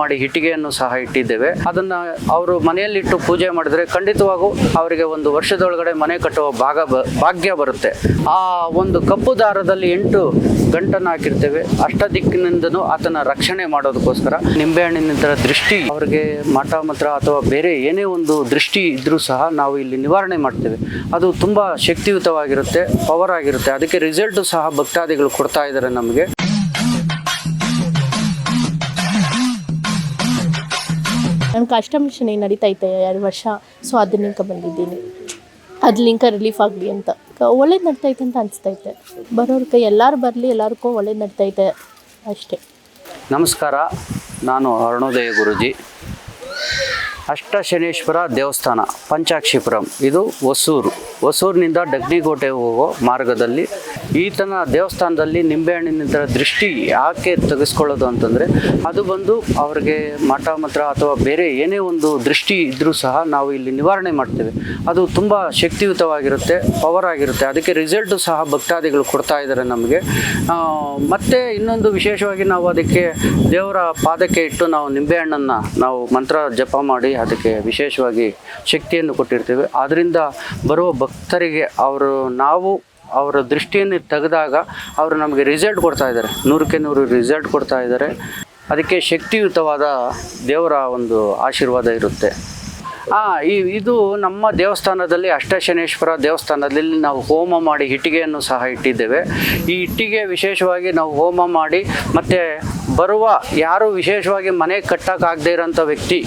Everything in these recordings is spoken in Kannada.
ಮಾಡಿ ಇಟ್ಟಿಗೆಯನ್ನು ಸಹ ಇಟ್ಟಿದ್ದೇವೆ. ಅದನ್ನ ಅವರು ಮನೆಯಲ್ಲಿಟ್ಟು ಪೂಜೆ ಮಾಡಿದ್ರೆ ಖಂಡಿತವಾಗೂ ಅವರಿಗೆ ಒಂದು ವರ್ಷದೊಳಗಡೆ ಮನೆ ಕಟ್ಟುವ ಭಾಗ ಭಾಗ್ಯ ಬರುತ್ತೆ. ಆ ಒಂದು ಕಪ್ಪು ದಾರದಲ್ಲಿ ಎಂಟು ಗಂಟನ್ನು ಹಾಕಿರ್ತೇವೆ. ಅಷ್ಟ ದಿಕ್ಕಿನಿಂದನೂ ಆತನ ರಕ್ಷಣೆ ಮಾಡೋದಕ್ಕೋಸ್ಕರ ನಿಂಬೆಹಣ್ಣಿನ ದೃಷ್ಟಿ ಅವರಿಗೆ ಮಠ ಮಂತ್ರ ಅಥವಾ ಬೇರೆ ಏನೇ ಒಂದು ದೃಷ್ಟಿ ಇದ್ರೂ ಸಹ ನಾವು ಇಲ್ಲಿ ನಿವಾರಣೆ ಮಾಡ್ತೇವೆ. ಅದು ತುಂಬ ಶಕ್ತಿಯುತವಾಗಿರುತ್ತೆ ಪವರ್ ಆಗಿರುತ್ತೆ. ಅದಕ್ಕೆ ರಿಸಲ್ಟು ಸಹ ಭಕ್ತಾದಿಗಳು ಕೊಡ್ತಾ ಇದ್ದಾರೆ ನಮಗೆ. ನನಗೆ ಅಷ್ಟಮ ಶನಿ ನಡೀತೈತೆ ಎರಡು ವರ್ಷ ಸೊ ಅದನ್ನಿಂಕ ಬಂದಿದ್ದೀನಿ. ಅದು ಲಿಂಕ ರಿಲೀಫ್ ಆಗಲಿ ಅಂತ. ಒಳ್ಳೇದು ನಡ್ತೈತೆ ಅಂತ ಅನಿಸ್ತೈತೆ ಬರೋರ್ ಕೈ, ಎಲ್ಲರೂ ಬರಲಿ ಎಲ್ಲರಿಗೂ ಒಳ್ಳೇದು ನಡ್ತೈತೆ ಅಷ್ಟೇ. ನಮಸ್ಕಾರ, ನಾನು ಅರುಣೋದಯ ಗುರುಜಿ. ಅಷ್ಟಶನೇಶ್ವರ ದೇವಸ್ಥಾನ, ಪಂಚಾಕ್ಷಿಪುರಂ. ಇದು ಹೊಸೂರು. ಹೊಸೂರಿನಿಂದ ಡಗ್ನಿಕೋಟೆ ಹೋಗೋ ಮಾರ್ಗದಲ್ಲಿ ಈತನ ದೇವಸ್ಥಾನದಲ್ಲಿ ನಿಂಬೆಹಣ್ಣಿನ ದೃಷ್ಟಿ ಯಾಕೆ ತೆಗೆಸ್ಕೊಳ್ಳೋದು ಅಂತಂದರೆ, ಅದು ಬಂದು ಅವ್ರಿಗೆ ಮಠ ಮಂತ್ರ ಅಥವಾ ಬೇರೆ ಏನೇ ಒಂದು ದೃಷ್ಟಿ ಇದ್ದರೂ ಸಹ ನಾವು ಇಲ್ಲಿ ನಿವಾರಣೆ ಮಾಡ್ತೇವೆ. ಅದು ತುಂಬ ಶಕ್ತಿಯುತವಾಗಿರುತ್ತೆ ಪವರ್ ಆಗಿರುತ್ತೆ. ಅದಕ್ಕೆ ರಿಸಲ್ಟು ಸಹ ಭಕ್ತಾದಿಗಳು ಕೊಡ್ತಾ ಇದ್ದಾರೆ ನಮಗೆ. ಮತ್ತು ಇನ್ನೊಂದು ವಿಶೇಷವಾಗಿ ನಾವು ಅದಕ್ಕೆ ದೇವರ ಪಾದಕ್ಕೆ ಇಟ್ಟು ನಾವು ನಿಂಬೆಹಣ್ಣನ್ನು ನಾವು ಮಂತ್ರ ಜಪ ಮಾಡಿ ಅದಕ್ಕೆ ವಿಶೇಷವಾಗಿ ಶಕ್ತಿಯನ್ನು ಕೊಟ್ಟಿರ್ತೇವೆ. ಅದರಿಂದ ಬರುವ ಭಕ್ತರಿಗೆ ಅವರು ನಾವು ಅವರ ದೃಷ್ಟಿಯನ್ನು ತೆಗೆದಾಗ ಅವರು ನಮಗೆ ರಿಸಲ್ಟ್ ಕೊಡ್ತಾ ಇದ್ದಾರೆ. ನೂರಕ್ಕೆ ನೂರು ರಿಸಲ್ಟ್ ಕೊಡ್ತಾ ಇದ್ದಾರೆ. ಅದಕ್ಕೆ ಶಕ್ತಿಯುತವಾದ ದೇವರ ಒಂದು ಆಶೀರ್ವಾದ ಇರುತ್ತೆ. ಈ, ಇದು ನಮ್ಮ ದೇವಸ್ಥಾನದಲ್ಲಿ ಅಷ್ಟಶನೇಶ್ವರ ದೇವಸ್ಥಾನದಲ್ಲಿ ನಾವು ಹೋಮ ಮಾಡಿ ಇಟ್ಟಿಗೆಯನ್ನು ಸಹ ಇಟ್ಟಿದ್ದೇವೆ. ಈ ಇಟ್ಟಿಗೆ ವಿಶೇಷವಾಗಿ ನಾವು ಹೋಮ ಮಾಡಿ ಮತ್ತು ಬರುವ ಯಾರು ವಿಶೇಷವಾಗಿ ಮನೆ ಕಟ್ಟೋಕ್ಕಾಗದೇ ಇರೋಂಥ ವ್ಯಕ್ತಿ,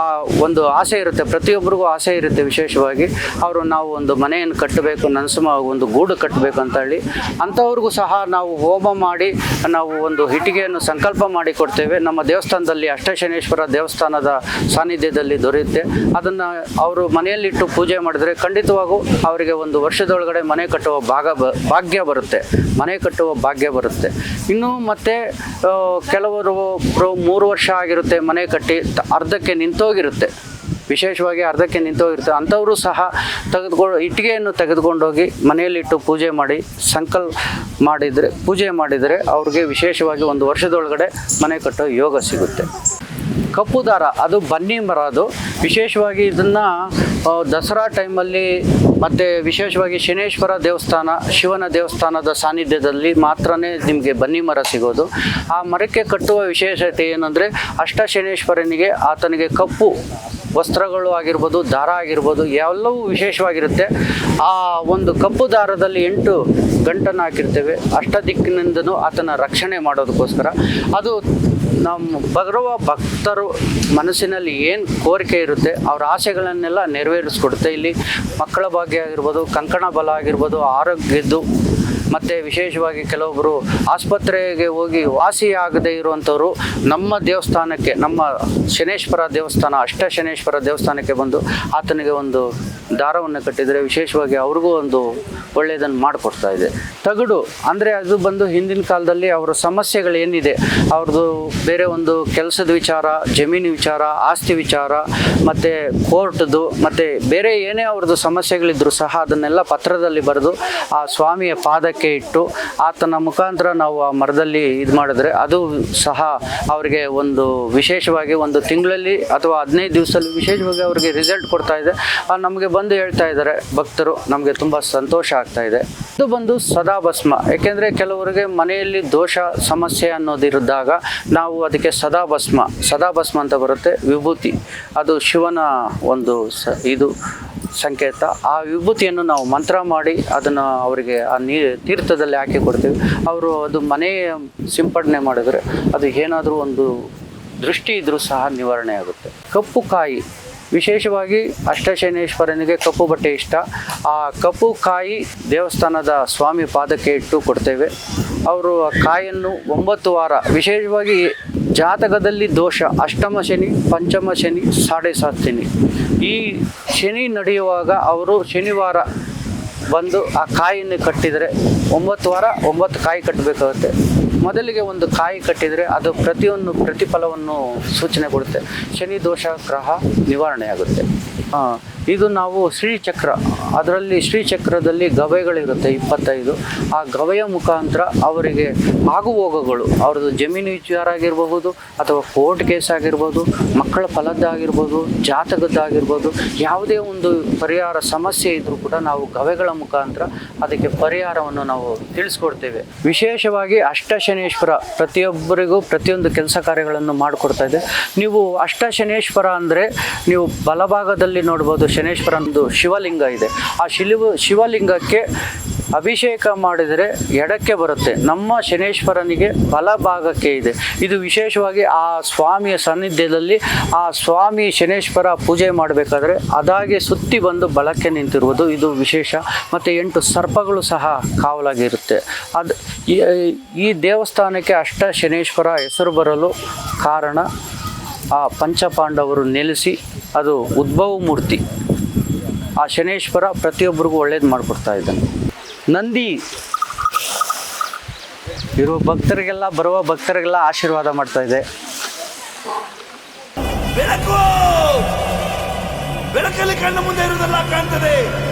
ಆ ಒಂದು ಆಸೆ ಇರುತ್ತೆ ಪ್ರತಿಯೊಬ್ಬರಿಗೂ ಆಸೆ ಇರುತ್ತೆ ವಿಶೇಷವಾಗಿ. ಅವರು ನಾವು ಒಂದು ಮನೆಯನ್ನು ಕಟ್ಟಬೇಕು ನನಸುಮ ಒಂದು ಗೂಡು ಕಟ್ಟಬೇಕು ಅಂತ ಹೇಳಿ, ಅಂಥವ್ರಿಗೂ ಸಹ ನಾವು ಹೋಮ ಮಾಡಿ, ನಾವು ಒಂದು ಇಟ್ಟಿಗೆಯನ್ನು ಸಂಕಲ್ಪ ಮಾಡಿ ಕೊಡ್ತೇವೆ. ನಮ್ಮ ದೇವಸ್ಥಾನದಲ್ಲಿ ಅಷ್ಟಶನೇಶ್ವರ ದೇವಸ್ಥಾನದ ಸಾನ್ನಿಧ್ಯದಲ್ಲಿ ದೊರೆಯುತ್ತೆ. ಅದನ್ನು ಅವರು ಮನೆಯಲ್ಲಿಟ್ಟು ಪೂಜೆ ಮಾಡಿದ್ರೆ ಖಂಡಿತವಾಗೂ ಅವರಿಗೆ ಒಂದು ವರ್ಷದೊಳಗಡೆ ಮನೆ ಕಟ್ಟುವ ಭಾಗ ಭಾಗ್ಯ ಬರುತ್ತೆ. ಮನೆ ಕಟ್ಟುವ ಭಾಗ್ಯ ಬರುತ್ತೆ. ಇನ್ನು ಮತ್ತೆ ಕೆಲವರು ಮೂರು ವರ್ಷ ಆಗಿರುತ್ತೆ, ಮನೆ ಕಟ್ಟಿ ಅರ್ಧಕ್ಕೆ ನಿಂತೋಗಿರುತ್ತೆ. ವಿಶೇಷವಾಗಿ ಅರ್ಧಕ್ಕೆ ನಿಂತೋಗಿರುತ್ತೆ. ಅಂಥವರು ಸಹ ತೆಗೆದುಕೊಂಡು ಇಟ್ಟಿಗೆಯನ್ನು ತೆಗೆದುಕೊಂಡೋಗಿ ಮನೆಯಲ್ಲಿಟ್ಟು ಪೂಜೆ ಮಾಡಿ ಸಂಕಲ್ಪ ಮಾಡಿದರೆ, ಪೂಜೆ ಮಾಡಿದರೆ ಅವ್ರಿಗೆ ವಿಶೇಷವಾಗಿ ಒಂದು ವರ್ಷದೊಳಗಡೆ ಮನೆ ಕಟ್ಟೋ ಯೋಗ ಸಿಗುತ್ತೆ. ಕಪ್ಪು ದಾರ, ಅದು ಬನ್ನಿ ಮರ ಅದು. ವಿಶೇಷವಾಗಿ ಇದನ್ನು ದಸರಾ ಟೈಮಲ್ಲಿ ಮತ್ತು ವಿಶೇಷವಾಗಿ ಶನೇಶ್ವರ ದೇವಸ್ಥಾನ, ಶಿವನ ದೇವಸ್ಥಾನದ ಸಾನ್ನಿಧ್ಯದಲ್ಲಿ ಮಾತ್ರನೇ ನಿಮಗೆ ಬನ್ನಿ ಮರ ಸಿಗೋದು. ಆ ಮರಕ್ಕೆ ಕಟ್ಟುವ ವಿಶೇಷತೆ ಏನಂದರೆ, ಅಷ್ಟ ಶನೇಶ್ವರನಿಗೆ ಆತನಿಗೆ ಕಪ್ಪು ವಸ್ತ್ರಗಳು ಆಗಿರ್ಬೋದು, ದಾರ ಆಗಿರ್ಬೋದು, ಎಲ್ಲವೂ ವಿಶೇಷವಾಗಿರುತ್ತೆ. ಆ ಒಂದು ಕಪ್ಪು ದಾರದಲ್ಲಿ ಎಂಟು ಗಂಟನ್ನು ಹಾಕಿರ್ತೇವೆ. ಅಷ್ಟ ದಿಕ್ಕಿನಿಂದನೂ ಆತನ ರಕ್ಷಣೆ ಮಾಡೋದಕ್ಕೋಸ್ಕರ. ಅದು ನಮ್ಮ ಬರುವ ಭಕ್ತರು ಮನಸ್ಸಿನಲ್ಲಿ ಏನು ಕೋರಿಕೆ ಇರುತ್ತೆ, ಅವ್ರ ಆಸೆಗಳನ್ನೆಲ್ಲ ನೆರವೇರಿಸ್ಕೊಡುತ್ತೆ. ಇಲ್ಲಿ ಮಕ್ಕಳ ಭಾಗ್ಯ ಆಗಿರ್ಬೋದು, ಕಂಕಣ ಬಲ ಆಗಿರ್ಬೋದು, ಆರೋಗ್ಯದ್ದು ಮತ್ತು ವಿಶೇಷವಾಗಿ ಕೆಲವೊಬ್ಬರು ಆಸ್ಪತ್ರೆಗೆ ಹೋಗಿ ವಾಸಿ ಆಗದೇ ಇರುವಂಥವ್ರು ನಮ್ಮ ದೇವಸ್ಥಾನಕ್ಕೆ, ನಮ್ಮ ಶನೇಶ್ವರ ದೇವಸ್ಥಾನ ಅಷ್ಟ ಶನೇಶ್ವರ ದೇವಸ್ಥಾನಕ್ಕೆ ಬಂದು ಆತನಿಗೆ ಒಂದು ದಾರವನ್ನು ಕಟ್ಟಿದರೆ ವಿಶೇಷವಾಗಿ ಅವ್ರಿಗೂ ಒಂದು ಒಳ್ಳೆಯದನ್ನು ಮಾಡಿಕೊಡ್ತಾ ಇದೆ. ತಗಡು, ಅಂದರೆ ಅದು ಬಂದು ಹಿಂದಿನ ಕಾಲದಲ್ಲಿ ಅವರ ಸಮಸ್ಯೆಗಳು ಏನಿದೆ, ಅವ್ರದ್ದು ಬೇರೆ ಒಂದು ಕೆಲಸದ ವಿಚಾರ, ಜಮೀನು ವಿಚಾರ, ಆಸ್ತಿ ವಿಚಾರ, ಮತ್ತು ಕೋರ್ಟ್ದು, ಮತ್ತು ಬೇರೆ ಏನೇ ಅವ್ರದ್ದು ಸಮಸ್ಯೆಗಳಿದ್ದರೂ ಸಹ ಅದನ್ನೆಲ್ಲ ಪತ್ರದಲ್ಲಿ ಬರೆದು ಆ ಸ್ವಾಮಿಯ ಪಾದಕ್ಕೆ ಇಟ್ಟು ಆತನ ಮುಖಾಂತರ ನಾವು ಆ ಮರದಲ್ಲಿ ಇದು ಮಾಡಿದ್ರೆ ಅದು ಸಹ ಅವರಿಗೆ ಒಂದು ವಿಶೇಷವಾಗಿ ಒಂದು ತಿಂಗಳಲ್ಲಿ ಅಥವಾ ಹದಿನೈದು ದಿವಸದಲ್ಲಿ ವಿಶೇಷವಾಗಿ ಅವರಿಗೆ ರಿಸಲ್ಟ್ ಕೊಡ್ತಾ ಇದೆ. ನಮಗೆ ಬಂದು ಹೇಳ್ತಾ ಇದ್ದಾರೆ ಭಕ್ತರು, ನಮಗೆ ತುಂಬ ಸಂತೋಷ ಆಗ್ತಾ ಇದೆ. ಇದು ಬಂದು ಸದಾ ಏಕೆಂದರೆ ಕೆಲವರಿಗೆ ಮನೆಯಲ್ಲಿ ದೋಷ, ಸಮಸ್ಯೆ ಅನ್ನೋದಿರಿದ್ದಾಗ ನಾವು ಅದಕ್ಕೆ ಸದಾ ಸದಾಭಸ್ಮ ಸದಾ ಭಸ್ಮ ಅಂತ ಬರುತ್ತೆ ವಿಭೂತಿ. ಅದು ಶಿವನ ಒಂದು ಸ ಇದು. ಸಂಕೇತ. ಆ ವಿಭೂತಿಯನ್ನು ನಾವು ಮಂತ್ರ ಮಾಡಿ ಅದನ್ನು ಅವರಿಗೆ ಆ ನೀ, ತೀರ್ಥದಲ್ಲಿ ಹಾಕಿ ಕೊಡ್ತೀವಿ. ಅವರು ಅದು ಮನೆ ಸಿಂಪಡಣೆ ಮಾಡಿದರೆ ಅದು ಏನಾದರೂ ಒಂದು ದೃಷ್ಟಿ ಇದ್ದರೂ ಸಹ ನಿವಾರಣೆ ಆಗುತ್ತೆ. ಕಪ್ಪು ಕಾಯಿ, ವಿಶೇಷವಾಗಿ ಅಷ್ಟಶನೇಶ್ವರನಿಗೆ ಕಪ್ಪು ಬಟ್ಟೆ ಇಷ್ಟ. ಆ ಕಪ್ಪು ಕಾಯಿ ದೇವಸ್ಥಾನದ ಸ್ವಾಮಿ ಪಾದಕ್ಕೆ ಇಟ್ಟು ಕೊಡ್ತೇವೆ. ಅವರು ಆ ಕಾಯನ್ನು ಒಂಬತ್ತು ವಾರ, ವಿಶೇಷವಾಗಿ ಜಾತಕದಲ್ಲಿ ದೋಷ. ಅಷ್ಟಮ ಶನಿ ಪಂಚಮ ಶನಿ ಸಾಡೆ ಸಾತ್ ಶನಿ. ಈ ಶನಿ ನಡೆಯುವಾಗ ಅವರು ಶನಿವಾರ ಬಂದು ಆ ಕಾಯಿಯನ್ನು ಕಟ್ಟಿದರೆ ಒಂಬತ್ತು ವಾರ ಒಂಬತ್ತು ಕಾಯಿ ಕಟ್ಟಬೇಕಾಗುತ್ತೆ. ಮೊದಲಿಗೆ ಒಂದು ಕಾಯಿ ಕಟ್ಟಿದರೆ ಅದು ಪ್ರತಿಯೊಂದು ಪ್ರತಿಫಲವನ್ನು ಸೂಚನೆ ಕೊಡುತ್ತೆ. ಶನಿ ದೋಷ ಗ್ರಹ ನಿವಾರಣೆ ಆಗುತ್ತೆ ಆ, ಇದು ನಾವು ಶ್ರೀಚಕ್ರ ಅದರಲ್ಲಿ ಶ್ರೀಚಕ್ರದಲ್ಲಿ ಗವೆಗಳಿರುತ್ತೆ ಇಪ್ಪತ್ತೈದು. ಆ ಗವೆಯ ಮುಖಾಂತರ ಅವರಿಗೆ ಆಗುಹೋಗುಗಳು ಅವ್ರದ್ದು ಜಮೀನು ವಿಚಾರ ಆಗಿರಬಹುದು ಅಥವಾ ಕೋರ್ಟ್ ಕೇಸ್ ಆಗಿರ್ಬೋದು, ಮಕ್ಕಳ ಫಲದ್ದಾಗಿರ್ಬೋದು, ಜಾತಕದ್ದಾಗಿರ್ಬೋದು, ಯಾವುದೇ ಒಂದು ಪರಿಹಾರ ಸಮಸ್ಯೆ ಇದ್ದರೂ ಕೂಡ ನಾವು ಗವೆಗಳ ಮುಖಾಂತರ ಅದಕ್ಕೆ ಪರಿಹಾರವನ್ನು ನಾವು ತಿಳಿಸ್ಕೊಡ್ತೇವೆ. ವಿಶೇಷವಾಗಿ ಅಷ್ಟಶನೇಶ್ವರ ಪ್ರತಿಯೊಬ್ಬರಿಗೂ ಪ್ರತಿಯೊಂದು ಕೆಲಸ ಕಾರ್ಯಗಳನ್ನು ಮಾಡಿಕೊಡ್ತಾ ಇದೆ. ನೀವು ಅಷ್ಟಶನೇಶ್ವರ ಅಂದರೆ ನೀವು ಬಲಭಾಗದಲ್ಲಿ ನೋಡ್ಬೋದು ಶನೇಶ್ವರನದು ಶಿವಲಿಂಗ ಇದೆ. ಆ ಶಿಲಿವ ಶಿವಲಿಂಗಕ್ಕೆ ಅಭಿಷೇಕ ಮಾಡಿದರೆ ಎಡಕ್ಕೆ ಬರುತ್ತೆ. ನಮ್ಮ ಶನೇಶ್ವರನಿಗೆ ಬಲಭಾಗಕ್ಕೆ ಇದೆ. ಇದು ವಿಶೇಷವಾಗಿ ಆ ಸ್ವಾಮಿಯ ಸಾನ್ನಿಧ್ಯದಲ್ಲಿ ಆ ಸ್ವಾಮಿ ಶನೇಶ್ವರ ಪೂಜೆ ಮಾಡಬೇಕಾದ್ರೆ ಅದಾಗೆ ಸುತ್ತಿ ಬಂದು ಬಲಕ್ಕೆ ನಿಂತಿರುವುದು ಇದು ವಿಶೇಷ. ಮತ್ತು ಎಂಟು ಸರ್ಪಗಳು ಸಹ ಕಾವಲಾಗಿರುತ್ತೆ. ಅದು ಈ ದೇವಸ್ಥಾನಕ್ಕೆ ಅಷ್ಟ ಶನೇಶ್ವರ ಹೆಸರು ಬರಲು ಕಾರಣ ಆ ಪಂಚಪಾಂಡವರು ನೆಲೆಸಿ ಅದು ಉದ್ಭವ ಮೂರ್ತಿ. ಆ ಶನೇಶ್ವರ ಪ್ರತಿಯೊಬ್ಬರಿಗೂ ಒಳ್ಳೇದು ಮಾಡಿಕೊಡ್ತಾ ಇದ್ದಾನೆ. ನಂದಿ ಇರೋ ಭಕ್ತರಿಗೆಲ್ಲ, ಬರುವ ಭಕ್ತರಿಗೆಲ್ಲ ಆಶೀರ್ವಾದ ಮಾಡ್ತಾ ಇದೆ. ಬೆಳಕು! ಬೆಳಕಲ್ಲಿ ಕಣ್ಣ ಮುಂದೆ ಇರುವುದೆಲ್ಲ ಕಾಣ್ತದೆ.